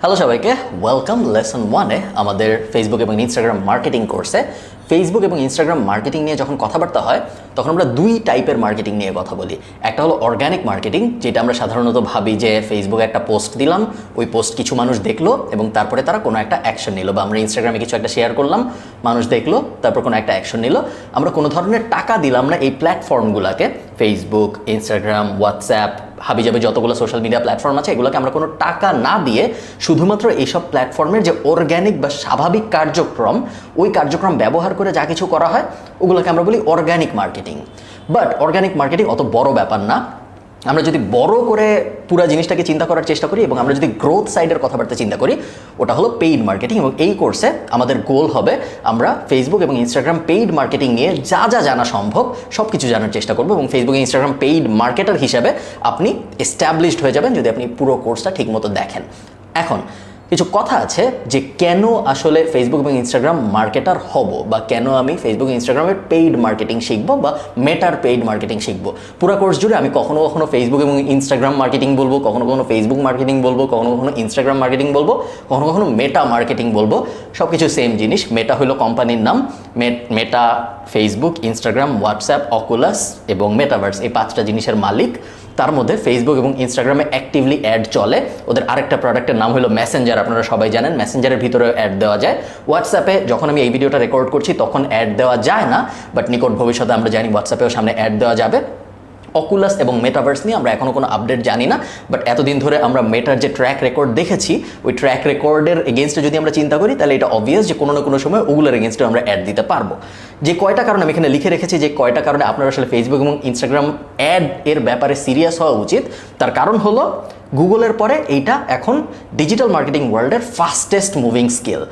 Hello সবাইকে welcome lesson ওয়ানে আমাদের ফেসবুক এবং ইনস্টাগ্রাম মার্কেটিং কোর্সে ফেসবুক এবং ইনস্টাগ্রাম মার্কেটিং নিয়ে যখন কথাবার্তা হয়, তখন আমরা দুই টাইপের মার্কেটিং নিয়ে কথা বলি। একটা হলো অর্গানিক মার্কেটিং যেটা আমরা সাধারণত ভাবি যে ফেসবুকে একটা পোস্ট দিলাম, ওই পোস্ট কিছু মানুষ দেখল এবং তারপরে তারা কোনো একটা অ্যাকশন নিল বা আমরা ইনস্টাগ্রামে কিছু একটা শেয়ার করলাম, মানুষ দেখল, তারপর কোনো একটা অ্যাকশন নিল। আমরা কোনো ধরনের টাকা দিলাম না এই প্ল্যাটফর্মগুলোকে ফেসবুক ইনস্টাগ্রাম হোয়াটসঅ্যাপ হাবিজাবি যতগুলো সোশ্যাল মিডিয়া প্ল্যাটফর্ম আছে, এগুলোকে আমরা কোনো টাকা না দিয়ে শুধুমাত্র এইসব প্ল্যাটফর্মের যে অর্গ্যানিক বা স্বাভাবিক কার্যক্রম, ওই কার্যক্রম ব্যবহার করে যা কিছু করা হয়, ওগুলোকে আমরা বলি organic marketing but organic marketing অত বড় ব্যাপার না। আমরা যদি বড় করে পুরো জিনিসটাকে চিন্তা করার চেষ্টা করি এবং আমরা যদি গ্রোথ সাইডের কথাবার্তা চিন্তা করি, ওটা হলো পেইড মার্কেটিং এবং এই কোর্সে আমাদের গোল হবে আমরা ফেসবুক এবং ইনস্টাগ্রাম পেইড মার্কেটিং নিয়ে যা যা জানা সম্ভব সব কিছু জানার চেষ্টা করব এবং ফেসবুক ইনস্টাগ্রাম পেইড মার্কেটার হিসাবে আপনি এস্টাবলিশড হয়ে যাবেন যদি আপনি পুরো কোর্সটা ঠিকমতো দেখেন। এখন কিছু কথা আছে যে কেন আসলে ফেসবুক এবং ইনস্টাগ্রাম মার্কেটার হব বা কেন আমি ফেসবুক ইনস্টাগ্রামের পেইড মার্কেটিং শিখব বা মেটার পেইড মার্কেটিং শিখব? পুরো কোর্স জুড়ে আমি কখনো কখনো ফেসবুক এবং ইনস্টাগ্রাম মার্কেটিং বলব, কখনো কখনো ফেসবুক মার্কেটিং বলব, কখনো কখনো ইনস্টাগ্রাম মার্কেটিং বলব, কখনো কখনো মেটা মার্কেটিং বলব। সব কিছু সেম জিনিস। মেটা হলো কোম্পানির নাম। Meta Facebook Instagram WhatsApp Oculus এবং মেটাভার্স এই পাঁচটা জিনিসের মালিক। তার মধ্যে ফেসবুক এবং ইনস্টাগ্রামে অ্যাক্টিভলি অ্যাড চলে। ওদের আরেকটা প্রোডাক্টের নাম হলো মেসেঞ্জার আপনারা সবাই জানেন। মেসেঞ্জারের ভিতরে অ্যাড দেওয়া যায়। হোয়াটসঅ্যাপে যখন আমি এই ভিডিওটা রেকর্ড করছি, তখন অ্যাড দেওয়া যায় না। বাট নিকট ভবিষ্যতে আমরা জানি হোয়াটসঅ্যাপেও সামনে অ্যাড দেওয়া যাবে। অকুলাস এবং মেটাভার্স নিয়ে আমরা এখনও কোনো আপডেট জানি না বাট এতদিন ধরে আমরা মেটার যে ট্র্যাক রেকর্ড দেখেছি, ওই ট্র্যাক রেকর্ডের এগেনস্টে যদি আমরা চিন্তা করি, তাহলে এটা অবভিয়াস যে কোনো না কোনো সময় ওগুলোর এগেনস্টে আমরা অ্যাড দিতে পারব। যে কয়টা কারণ আমি এখানে লিখে রেখেছি, যে কয়টা কারণে আপনার আসলে ফেসবুক এবং ইনস্টাগ্রাম অ্যাড এর ব্যাপারে সিরিয়াস হওয়া উচিত, তার কারণ হলো গুগলের পরে এইটা এখন ডিজিটাল মার্কেটিং ওয়ার্ল্ডের ফাস্টেস্ট মুভিং স্কিল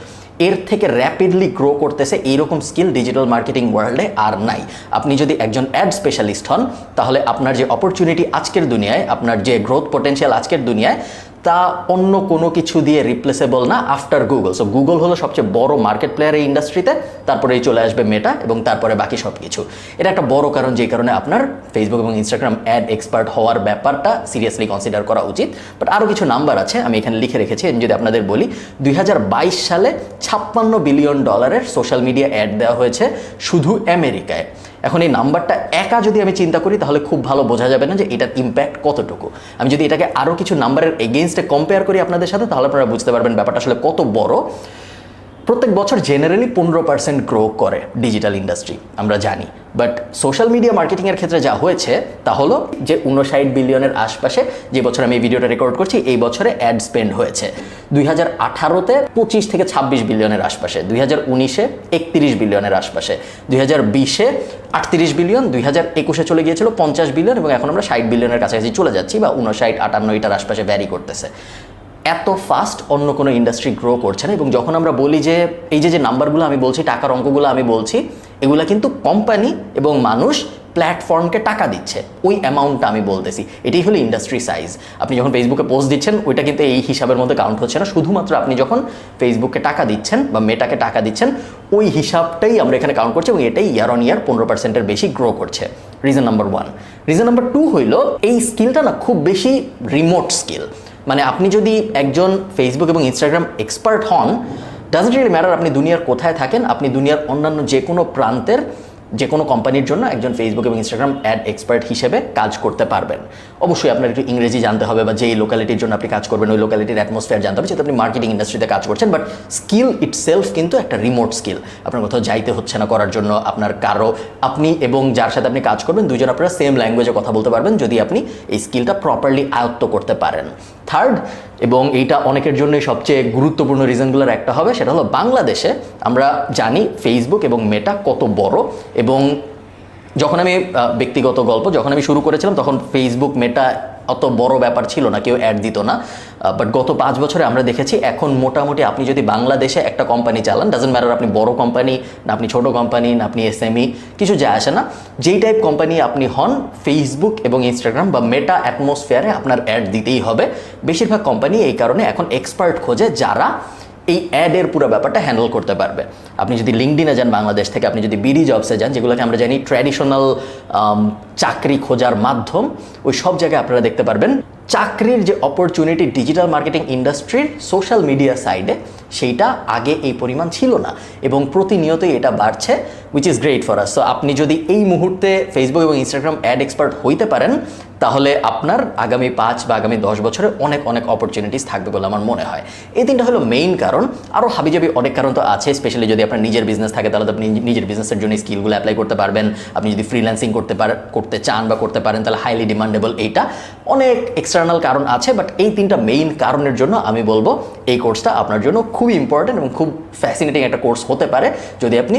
এর থেকে র্যাপিডলি গ্রো করতেছে এইরকম স্কিল ডিজিটাল মার্কেটিং ওয়ার্ল্ডে আর নাই। আপনি যদি একজন অ্যাড স্পেশালিস্ট হন, তাহলে আপনার যে অপরচুনিটি আজকের দুনিয়ায়, আপনার যে গ্রোথ পোটেন্সিয়াল আজকের দুনিয়ায় তা অন্য কোনো কিছু দিয়ে রিপ্লেসেবল না আফটার গুগল সো গুগল হলো সবচেয়ে বড় মার্কেট প্লেয়ার এই ইন্ডাস্ট্রিতে তারপরেই চলে আসবে মেটা এবং তারপরে বাকি সব কিছু এটা একটা বড় কারণ যেই কারণে আপনার ফেসবুক এবং ইনস্টাগ্রাম অ্যাড এক্সপার্ট হওয়ার ব্যাপারটা সিরিয়াসলি কনসিডার করা উচিত। বাট আরও কিছু নাম্বার আছে, আমি এখানে লিখে রেখেছি, আমি যদি আপনাদের বলি, দুই হাজার বাইশ সালে ছাপ্পান্ন বিলিয়ন ডলারের সোশ্যাল মিডিয়া অ্যাড দেওয়া হয়েছে শুধু আমেরিকায় এখন এই নাম্বারটা একা যদি আমি চিন্তা করি, তাহলে খুব ভালো বোঝা যাবে না যে এটার ইম্প্যাক্ট কতটুকু। আমি যদি এটাকে আরও কিছু নাম্বারের এগেনস্টে কম্পেয়ার করি আপনাদের সাথে, তাহলে আপনারা বুঝতে পারবেন ব্যাপারটা আসলে কত বড়। প্রত্যেক বছর জেনারেলি পনেরো পার্সেন্ট গ্রো করে ডিজিটাল ইন্ডাস্ট্রি আমরা জানি। বাট সোশ্যাল মিডিয়া মার্কেটিংয়ের ক্ষেত্রে যা হয়েছে, তা হলো যে উনষাট বিলিয়নের আশপাশে যে বছর আমি এই ভিডিওটা রেকর্ড করছি, এই বছরে অ্যাড স্পেন্ড হয়েছে। দুই হাজার আঠারোতে পঁচিশ থেকে ছাব্বিশ বিলিয়নের আশপাশে, দুই হাজার উনিশে একত্রিশ বিলিয়নের আশপাশে, দুই হাজার বিশে আটত্রিশ বিলিয়ন দুই হাজার একুশে চলে গিয়েছিল পঞ্চাশ বিলিয়ন এবং এখন আমরা ষাট বিলিয়নের কাছাকাছি চলে যাচ্ছি বা উনষাট আটান্ন এটার আশপাশে ভ্যারি করতেছে। এত ফাস্ট অন্য কোনো ইন্ডাস্ট্রি গ্রো করছে না এবং যখন আমরা বলি যে এই যে যে নাম্বারগুলো আমি বলছি, টাকার অঙ্কগুলো আমি বলছি, এগুলো কিন্তু কোম্পানি এবং মানুষ প্ল্যাটফর্মকে টাকা দিচ্ছে। ওই অ্যামাউন্টটা আমি বলতেছি। এটাই হলো ইন্ডাস্ট্রি সাইজ আপনি যখন ফেসবুকে পোস্ট দিচ্ছেন, ওইটা কিন্তু এই হিসাবের মধ্যে কাউন্ট হচ্ছে না। শুধুমাত্র আপনি যখন ফেসবুককে টাকা দিচ্ছেন বা মেটাকে টাকা দিচ্ছেন, ওই হিসাবটাই আমরা এখানে কাউন্ট করছি এবং এটাই ইয়ার অন ইয়ার পনেরো পার্সেন্টের বেশি গ্রো করছে। Reason number one reason number two হইল, এই স্কিলটা না খুব বেশি রিমোট স্কিল মানে আপনি যদি একজন ফেসবুক এবং ইনস্টাগ্রাম এক্সপার্ট হন ডাজেন্ট রিয়েলি ম্যাটার আপনি দুনিয়ার কোথায় থাকেন, আপনি দুনিয়ার অন্যান্য যে কোনো প্রান্তের যে কোনো কোম্পানির জন্য একজন ফেসবুক এবং ইনস্টাগ্রাম অ্যাড এক্সপার্ট হিসেবে কাজ করতে পারবেন। অবশ্যই আপনার একটু ইংরেজি জানতে হবে বা যেই লোকালিটির জন্য আপনি কাজ করবেন, ওই লোকালিটির অ্যাটমসফিয়ার জানতে হবে। যেহেতু আপনি মার্কেটিং ইন্ডাস্ট্রিতে কাজ করছেন বাট স্কিল ইটসেলফ কিন্তু একটা রিমোট স্কিল আপনার কোথাও যাইতে হচ্ছে না করার জন্য আপনার কারও, আপনি এবং যার সাথে আপনি কাজ করবেন দুজন আপনারা সেম ল্যাঙ্গুয়েজে কথা বলতে পারবেন, যদি আপনি এই স্কিলটা প্রপারলি আয়ত্ত করতে পারেন। থার্ড এবং এইটা অনেকের জন্য সবচেয়ে গুরুত্বপূর্ণ রিজনগুলোর একটা হবে, সেটা হলো বাংলাদেশে আমরা জানি ফেসবুক এবং মেটা কত বড় এবং যখন আমি ব্যক্তিগত গল্প, যখন আমি শুরু করেছিলাম, তখন ফেসবুক মেটা অত বড় ব্যাপার ছিল না, কেউ অ্যাড দিত না। বাট গত পাঁচ বছরে আমরা দেখেছি এখন মোটামুটি আপনি যদি বাংলাদেশে একটা কোম্পানি চালান ডাজেন্ট ম্যাটার আপনি বড় কোম্পানি না, আপনি ছোট কোম্পানি না, আপনি এসএমই কিছু যায় আসে না। যেই টাইপ কোম্পানি আপনি হন ফেসবুক এবং ইনস্টাগ্রাম বা মেটা অ্যাটমসফিয়ারে আপনার অ্যাড দিতেই হবে। বেশিরভাগ কোম্পানি এই কারণে এখন এক্সপার্ট খোঁজে যারা এই অ্যাডের পুরো ব্যাপারটা হ্যান্ডেল করতে পারবে। আপনি যদি লিঙ্কডিনে যান বাংলাদেশ থেকে, আপনি যদি বিডি জবসে যান, যেগুলোকে আমরা জানি ট্র্যাডিশনাল চাকরি খোঁজার মাধ্যম, ওই সব জায়গায় আপনারা দেখতে পারবেন চাকরির যে অপরচুনিটি ডিজিটাল মার্কেটিং ইন্ডাস্ট্রির সোশ্যাল মিডিয়া সাইডে সেইটা আগে এই পরিমাণ ছিল না এবং প্রতিনিয়তই এটা বাড়ছে which is great for us so আপনি যদি এই মুহূর্তে ফেসবুক এবং ইনস্টাগ্রাম অ্যাড এক্সপার্ট হইতে পারেন তাহলে আপনার আগামী পাঁচ বা আগামী দশ বছরে অনেক অনেক অপরচুনিটিস থাকবে বলে আমার মনে হয়। এই তিনটা হলো মেইন কারণ। আরও হাবিজাবি অনেক কারণ তো আছে স্পেশালি যদি আপনার নিজের বিজনেস থাকে, তাহলে আপনি নিজের বিজনেসের জন্য স্কিলগুলো অ্যাপ্লাই করতে পারবেন। আপনি যদি ফ্রিল্যান্সিং করতে পার, করতে চান বা করতে পারেন, তাহলে হাইলি ডিমান্ডেবল এইটা। অনেক এক্সটার্নাল কারণ আছে বাট এই তিনটা মেইন কারণের জন্য আমি বলব, এই কোর্সটা আপনার জন্য খুবই ইম্পর্টেন্ট এবং খুব ফ্যাসিনেটিং একটা কোর্স হতে পারে, যদি আপনি